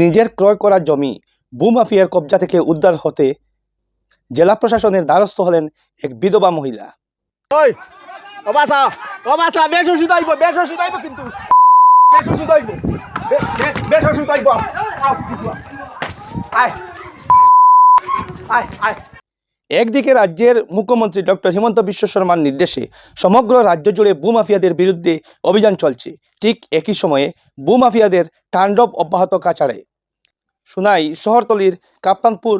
নিজের ক্রয় করা জমি ভূমাফিয়ার কব্জা থেকে উদ্ধার হতে জেলা প্রশাসনের দ্বারস্থ হলেন এক বিধবা মহিলা। আয় আয় আয়। একদিকে রাজ্যের মুখ্যমন্ত্রী ডক্টর হিমন্ত বিশ্ব শর্মার নির্দেশে সমগ্র রাজ্য জুড়ে ভূমাফিয়াদের বিরুদ্ধে অভিযান চলছে। ঠিক একই সময়ে ভূমাফিয়াদের তাণ্ডব অব্যাহত কাছাড়ে। সুনাই শহরতলির কাপ্তানপুর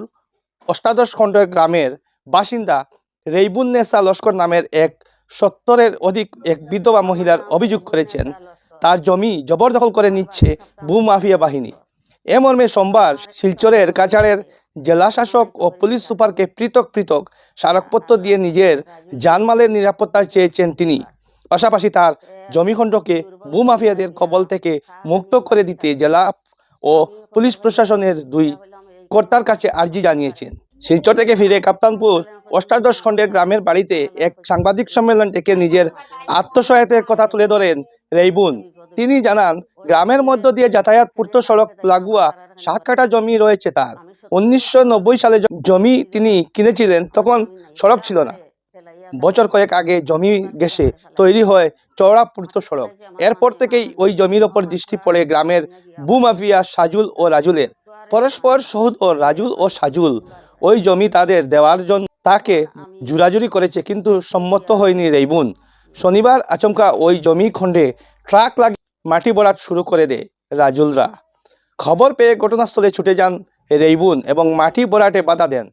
অষ্টাদশ খণ্ডের গ্রামের বাসিন্দা রেইবুন্নেসা লস্কর নামের এক সত্তরের অধিক এক বিধবা মহিলার অভিযোগ করেছেন, তার জমি জবরদখল করে নিচ্ছে ভূমাফিয়া বাহিনী। এ মর্মে সোমবার শিলচরের কাছাড়ের জেলা শাসক ও পুলিশ সুপারকে পৃথক পৃথক স্মারকপত্র দিয়ে নিজের জানমালের নিরাপত্তা চেয়েছেন তিনি। পাশাপাশি তার জমিখণ্ডকে ভূমাফিয়াদের কবল থেকে মুক্ত করে দিতে জেলা ও পুলিশ প্রশাসনের দুই কর্তার কাছে আর্জি জানিয়েছেন। শিলচর থেকে ফিরে কাপ্তানপুর অষ্টাদশ খণ্ডের গ্রামের বাড়িতে এক সাংবাদিক সম্মেলন থেকে নিজের আত্মসহায়তার কথা তুলে ধরেন রেইবুন। তিনি জানান গ্রামের মধ্য দিয়ে যাতায়াত পূর্ত সড়ক লাগোয়া সাত কাটা জমি রয়েছে তার। উনিশশো নব্বই সালে জমি তিনি কিনেছিলেন, তখন সড়ক ছিল না। বছর কয়েক আগে জমি গেছে, তৈরি হয় চওড়া পূর্ত সড়ক। এরপর থেকেই ওই জমির ওপর দৃষ্টি পড়ে গ্রামের বুমাফিয়া সাজুল ও রাজুলের। পরস্পর সহুদ ও রাজুল ও সাজুল, ওই জমি তাদের দেওয়ার জন্য তাকে জুরাজুরি করেছে, কিন্তু সম্মত হয়নি রেইবুন। শনিবার আচমকা ওই জমি খণ্ডে ট্রাক লাগিয়ে মাটি ভরাট শুরু করে দেয় রাজুলরা। খবর পেয়ে ঘটনাস্থলে ছুটে যান রেইবুন এবং মাটি ভরাটে বাধা দেন।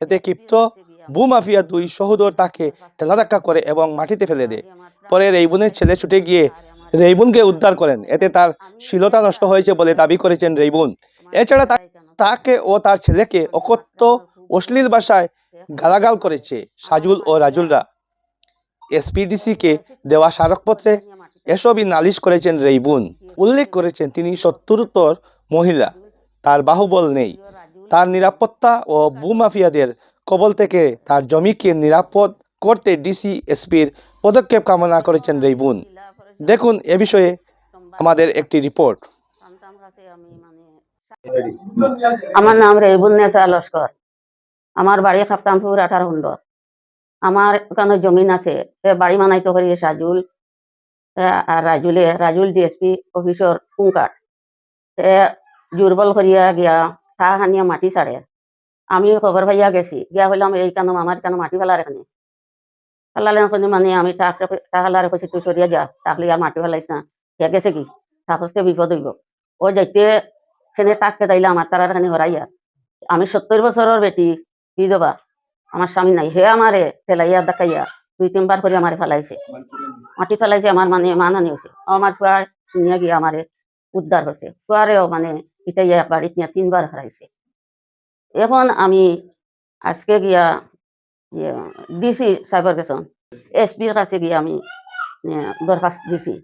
এতে ক্ষিপ্ত ভূমাফিয়া দুই সহোদর তাকে ঠেলাধাক্কা করে এবং মাটিতে ফেলে দেয়। পরে রেইবুনের ছেলে ছুটে গিয়ে রেইবুনকে উদ্ধার করেন। এতে তার শীলতা নষ্ট হয়েছে বলে দাবি করেছেন রেইবুন। এছাড়া তাকে ও তার ছেলেকে অকথ্য, অশ্লীল ভাষায় গালাগাল করেছে সাজুল ও রাজুলরা। এসপিডিসিকে দেওয়া স্মারকপত্রে এসবই নালিশ করেছেন রেইবুন। উল্লেখ করেছেন তিনি সত্তরোত্তর মহিলা। তার বাহুবল নেই। তার নিরাপত্তা ও ভূমাফিয়াদের কবল থেকে তার জমিকে নিরাপদ করতে ডিসি, এসপির পদক্ষেপ কামনা করেছেন রেইবুন। দেখুন এ বিষয়ে আমাদের একটি রিপোর্ট। আমার নাম রেবুন্নেসা লস্কর। আমার বাড়ি খাপ্তানপুর আঠারো আমার ওখানে জমিন আছে বাড়ি মানাইতে করি সাজুল। রাজুলে, রাজুল ডিএসপি অফিসর কুঙ্কাট এ দুর্বল করিয়া গিয়া ঠা হানিয়া মাটি ছাড়ে আমি খবর পাইয়া গেছি। গিয়া হইলাম এই কেন আমার কেন মাটি ফেলার এখানে ফেলালে মানে আমি টাক টাকালারে তুই সরিয়া যা তাহলে আর মাটি ফেলাইস না। ইয়া গেছে কি তাহলে বিপদ হইব। ও যাইতে সেনে টাকতে তাইলে আমার তারার খানি হরাইয়া আমি সত্তর বছরের বেটি বিধবা আমার স্বামী নাই হে আমারে ফেলাইয়া দেখাইয়া, দুই তিনবার করে আমারে ফেলাইছে মাটি ফেলাইছে আমার মানে মানানি হয়েছে। আমার ফুয়ার শুনিয়া গিয়ে আমারে উদ্ধার হয়েছে। ফুয়ারেও মানে পিটাইয়া বাড়িতে নিয়ে তিনবার হারাইছে। এখন আমি আজকে গিয়া ডিসি সাইবার গেছন এসপির কাছে গিয়ে আমি দরখাস্ত দিছি।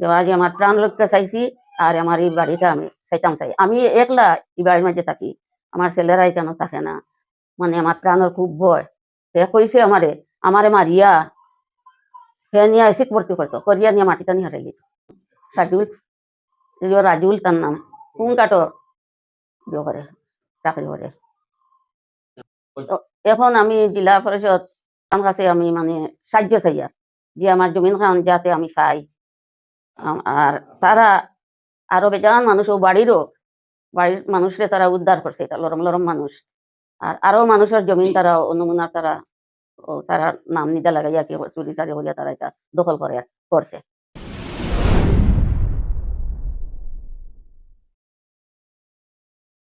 দেওয়া যে আমার প্রাণ রক্ষা চাইছি আর আমার এই বাড়িটা আমি চাইতাম চাই। আমি একলা এই বাড়ির মাঝে থাকি। আমার ছেলেরাই কেন থাকে না। মানে আমার প্রাণের খুব ভয়। সে কইছে আমারে আমারে মারিয়া নিয়ে এসে ভর্তি করতো করিয়া নিয়ে মাটিটা নিয়ে হারাইলি সাজুল রাজুল তার নাম কোন কাটো ইয়ে করে চাকরি করে তো এখন আমি জেলা পরিষদ তার কাছে আমি মানে সাহায্য চাইয়া যে আমার জমিন খান যাতে আমি পাই আর তারা আরও বেজান মানুষ ও বাড়িরও বাড়ির মানুষরে তারা উদ্ধার করছে এটা লরম লরম মানুষ আর আরও মানুষের জমিন তারা অনুমনা তারা তারা নাম নিতে লাগাইয়া কি চুরি চারি হলে তারা এটা দখল করে করছে।